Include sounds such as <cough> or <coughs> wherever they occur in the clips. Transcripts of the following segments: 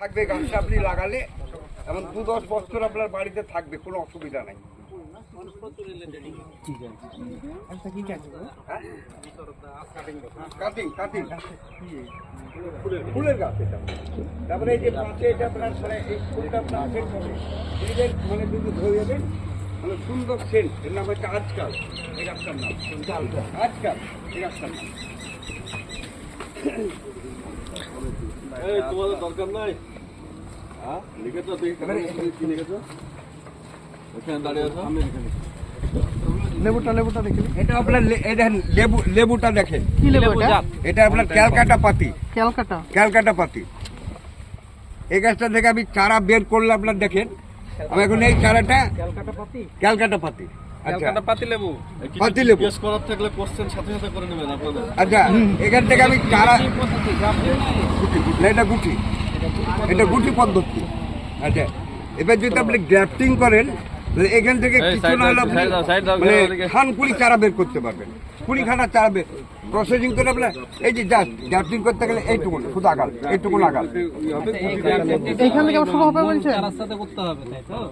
থাকবে গাছটা আপনি লাগালে এমন দু দশ বছর আপনার বাড়িতে থাকবে, কোনো অসুবিধা নাই। হ্যাঁ? ফুলের গাছ। এটা। তারপরে এই যে এটা আপনার এই ফুলটা মানে ধরে মানে সুন্দর সেন্ট এর নাম হচ্ছে আজকাল। আজকাল। এই গাছটার নাম। এই তোমাদের দরকার নাই। হ্যাঁ? লিখেছো? দেখি লিখেছো? ওখানে দাঁড়িয়ে আছো? আমি লিখে লেবুটা লেবুটা দেখি এটা আপনার লেবু লেবুটা দেখেন। কি লেবু এটা? এটা আপনার ক্যালকাটা পাতি। ক্যালকাটা? ক্যালকাটা পাতি। এই গাছটা থেকে আমি চারা বের করলে আপনার দেখেন। আমি এখন এই চারাটা ক্যালকাটা পাতি? আচ্ছা। পাতি লেবু? পাতি লেবু। জিজ্ঞেস থাকলে কোশ্চেন সাথে সাথে করে নেবেন আপনাদের। আচ্ছা এখান থেকে আমি চারা না এটা গুটি। এটা গুটি পদ্ধতি। আচ্ছা এবার যদি আপনি গ্রাফটিং করেন এখান থেকে কিছু না হলে মানে খান কুড়ি চারা বের করতে পারবেন। কুড়ি খানা চারা বের প্রসেসিং করে আপনার এই যে জাস্ট গ্রাফটিং করতে গেলে এইটুকু শুধু আগাল এইটুকু আগাল।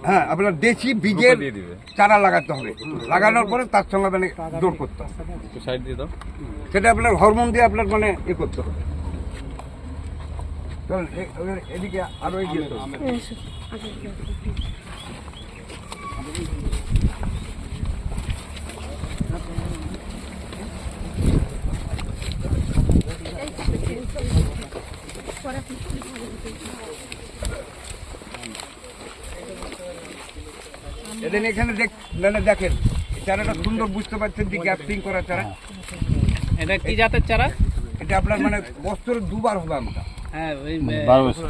হ্যাঁ আপনার দেশি বীজের চারা লাগাতে হবে। লাগানোর পরে তার সঙ্গে মানে জোর করতে হবে। একটু সাইড দিয়ে দাও। সেটা আপনার হরমোন দিয়ে আপনার মানে এ করতে হবে। চল এদিকে আরও এগিয়ে চল। এদিন এখানে দেখ মানে দেখেন চারাটা সুন্দর বুঝতে পারছেন যে গ্যাপটিং করা চারা এটা কি জাতের চারা এটা আপনার মানে বছরে দুবার হবে আমরা হ্যাঁ ওই বারো মাসে।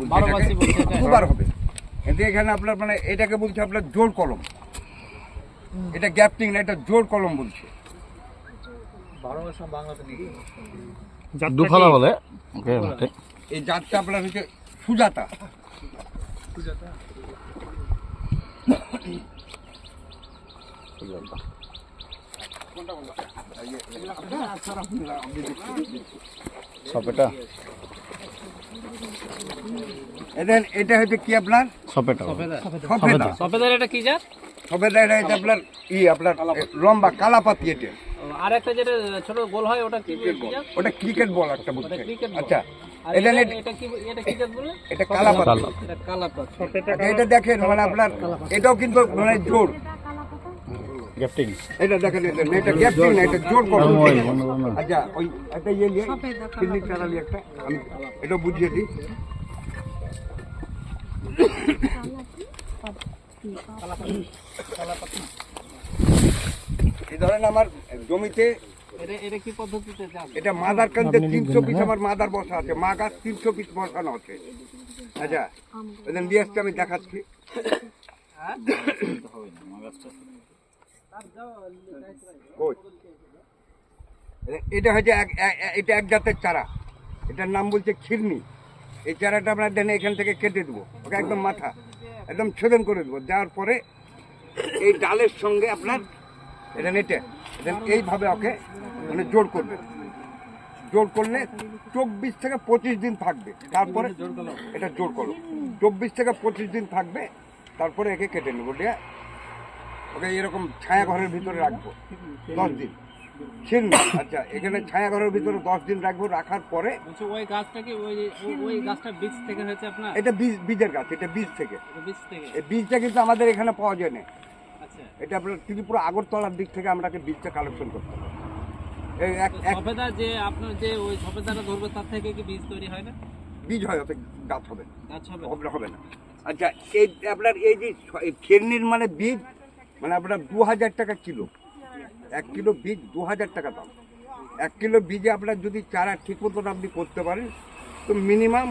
বলছি বারো এটাকে। মাসে বলছে দুবার হবে। কিন্তু এখানে আপনার মানে এটাকে বলছে আপনার জোর কলম। এটা গ্যাপটিং না এটা জোর কলম বলছে। দুফালা বলে। এই জাতটা আপনার হচ্ছে সুজাতা। সপেটা। এদের এটা হচ্ছে কি আপনার? সপেটা। এটা কি জাত? এটা হচ্ছে আপনার ই আপনার লম্বা কালাপাতি এটা। আর একটা যেটা ছোট গোল হয় ওটা কি ওটা ক্রিকেট বল একটা আচ্ছা। এটা এটা কি এটা কি জাত বললে? এটা কালাপাতি। এটা কালা পাত আচ্ছা, এটা দেখেন মানে আপনার এটাও কিন্তু মানে জোর। গ্যাপটিং। এটা দেখেন এটা এটা গ্যাপটিং না এটা জোর করো আচ্ছা ওই একটা ইয়ে নিয়ে কিডনি চালালি একটা আমি এটা বুঝিয়ে দিই। এই ধরেন আমার জমিতে এটা এটা কি পদ্ধতিতে জাত এটা মাদার কানতে তিনশো পিস আমার মাদার বসা আছে মা গাছ তিনশো পিস বসানো আছে। আচ্ছা নিয়ে আসতে আমি দেখাচ্ছি। <coughs> কই? এটা হচ্ছে এটা এক জাতের চারা। এটার নাম বলছে খিরনি। এই চারাটা আপনার দেন এখান থেকে কেটে দেবো। ওকে একদম মাথা। একদম ছেদন করে দেবো। দেওয়ার পরে এই ডালের সঙ্গে আপনার এটা নেটে এইভাবে ওকে মানে জোর করবে জোর করলে চব্বিশ থেকে পঁচিশ দিন থাকবে। তারপরে এটা জোর করো। চব্বিশ থেকে পঁচিশ দিন থাকবে। তারপরে একে কেটে নেব। ঠিক আছে? ওকে এরকম ছায়া ঘরের ভিতরে রাখব। দশ দিন। ছিন্ন। আচ্ছা এখানে ছায়া ঘরের ভিতরে দশ দিন রাখব রাখার পরে ওই গাছটা কি ওই ওই- গাছটা বীজ থেকে হয়েছে আপনার? এটা বীজ বীজের গাছ এটা বীজ থেকে। বীজ থেকে? এই বীজটা কিন্তু আমাদের এখানে পাওয়া যায় না। আচ্ছা। এটা আপনার ত্রিপুরা আগরতলার দিক থেকে আমরা বীজটা কালেকশন করতে হবে। সফেদা যে আপনার যে ওই সফেদাটা ধরবে তার থেকে কি বীজ তৈরি হয় না? বীজ হয় ওতে গাছ হবে গাছ হবে না। আচ্ছা এই আপনার এই যে ফেরনির মানে বীজ মানে আপনার দু হাজার টাকা কিলো। এক কিলো বীজ দু হাজার টাকা দাম। এক কিলো বীজে আপনার যদি চারা ঠিক মতন আপনি করতে পারেন, তো মিনিমাম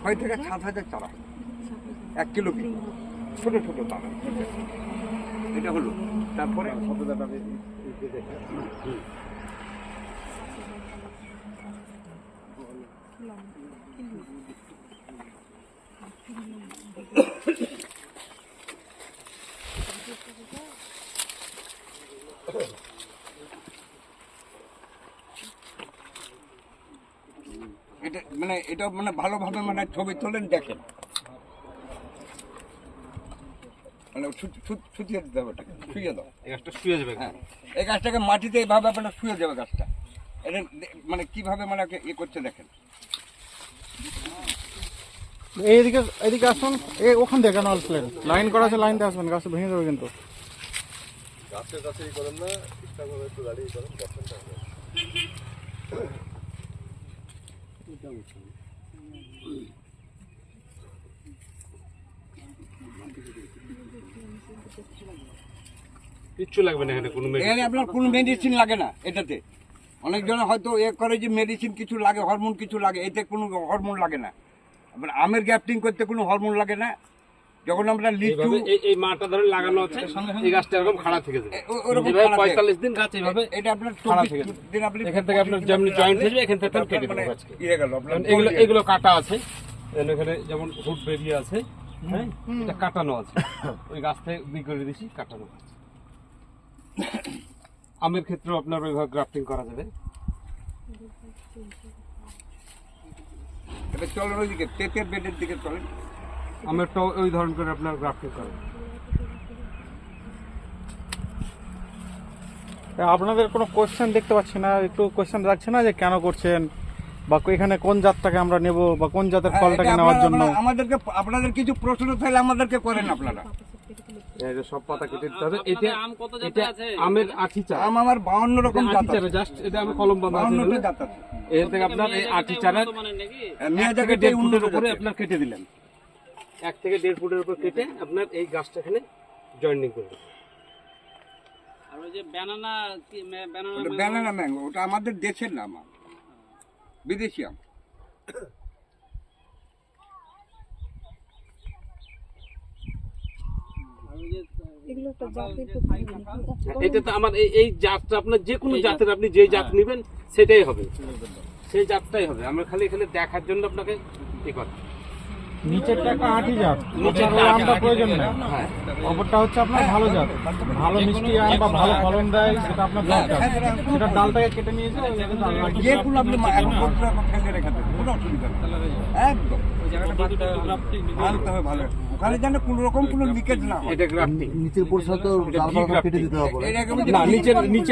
ছয় থেকে সাত হাজার চারা এক কিলো বীজ। ছোটো ছোটো দাম এটা হলো। তারপরে এটা মানে ভালোভাবে মানে ছবি তোলেন দেখেন। মানে সু- সু- শুকিয়ে দিতে হবে ওটাকে শুয়ে দাও। এই গাছটা শুয়ে যাবে হ্যাঁ। এই গাছটাকে মাটিতে এইভাবে আপনার শুয়ে যাবে গাছটা। এটা মানে কীভাবে মানে ওকে ইয়ে করছে দেখেন। এইদিকে আসুন। এ ওখান থেকে কেন আসলেন লাইন করা আছে লাইনতে আসবেন গাছ ভেঙে যাবে কিন্তু। কিচ্ছু লাগবে না এখানে কোনো এখানে আপনার কোনো মেডিসিন লাগে না এটাতে। অনেকজন হয়তো এ করে যে মেডিসিন কিছু লাগে হরমোন কিছু লাগে এতে কোনো হরমোন লাগে না। আপনার আমের গ্যাপটিং করতে কোনো হরমোন লাগে না। যখন আমরা লিচু এই এই মাটা ধরে লাগানো আছে এই গাছটা এরকম খাড়া থেকে যাবে ওরকম এইভাবে খাড়া থেকে। পঁয়তাল্লিশ দিন গাছ এইভাবে এটা আপনার খাড়া চব্বিশ থেকে দিন আপনি এখান থেকে আপনার যেমনি জয়েন্ট হয়ে যাবে এখান থেকে কেটে মানে দেবো ইয়ে গেল আপনার কারণ এগুলো এগুলো কাটা আছে। এখানে যেমন হুট বেরিয়ে আছে হ্যাঁ? এটা কাটানো আছে। ওই গাছ থেকে বিক্রি করে দিছি কাটানো আছে। আমের ক্ষেত্রেও আপনার ওইভাবে গ্রাফটিং করা যাবে। এটা চলেন ওইদিকে তেতের বেডের দিকে চলেন। আমেরটাও ওই ধরন করে আপনার গ্রাফটিং করা যাবে। আপনাদের কোনো কোয়েশ্চেন দেখতে পাচ্ছি না একটু কোয়েশ্চেন রাখছে না যে কেন করছেন? বা এখানে কোন জাতটাকে আমরা নেব বা কোন জাতের হ্যাঁ, ফলটাকে নেওয়ার জন্য? আমাদেরকে আপনাদের কিছু প্রশ্ন থাকলে আমাদেরকে করেন আপনারা। সব পাতা কেটে দিতে হবে। এটা আম কত জাতের এটা আমের আঠি চারা। আম আমার বাউন্ন রকম জাত জাস্ট এটা আমি কলম বাঁধা আছে। জাত আছে। এর থেকে আপনার এই আঠি থেকে দেড় ফুটের উপরে আপনার কেটে দিলেন। এক থেকে দেড় ফুটের উপর কেটে আপনার এই গাছটা এখানে জয়েন্টিং করবেন আর ওই যে ব্যানানা ব্যানানা ওটা ম্যাঙ্গো ওটা আমাদের দেশের নাম। আম। বিদেশি আম। এটা তো আমার এই এই জাতটা আপনার যে কোনো জাতের আপনি যে জাত নেবেন সেটাই হবে। সেই জাতটাই হবে। আমরা খালি এখানে দেখার জন্য আপনাকে ঠিক করা নিচেরটা একটা আটি জাত। আটি আমটা প্রয়োজন নেই। হ্যাঁ। অপরটা হচ্ছে আপনার ভালো জাত। ভালো মিষ্টি আম বা ভালো ফলন দেয় সেটা আপনার দরকার। সেটা ডালটাকে কেটে নিয়েছে ওই জায়গায় ডাল লাগিয়ে যে ফুল আপনি মা- এখন করতে এখন ফেলে রেখে দেবেন কোনো অসুবিধা একদম। আনতে হবে। ভালো ওখানে যেন কোনো রকম কোনো লিকেজ না এটা নিচের তো কেটে দিতে হবে। না নিচের নিচে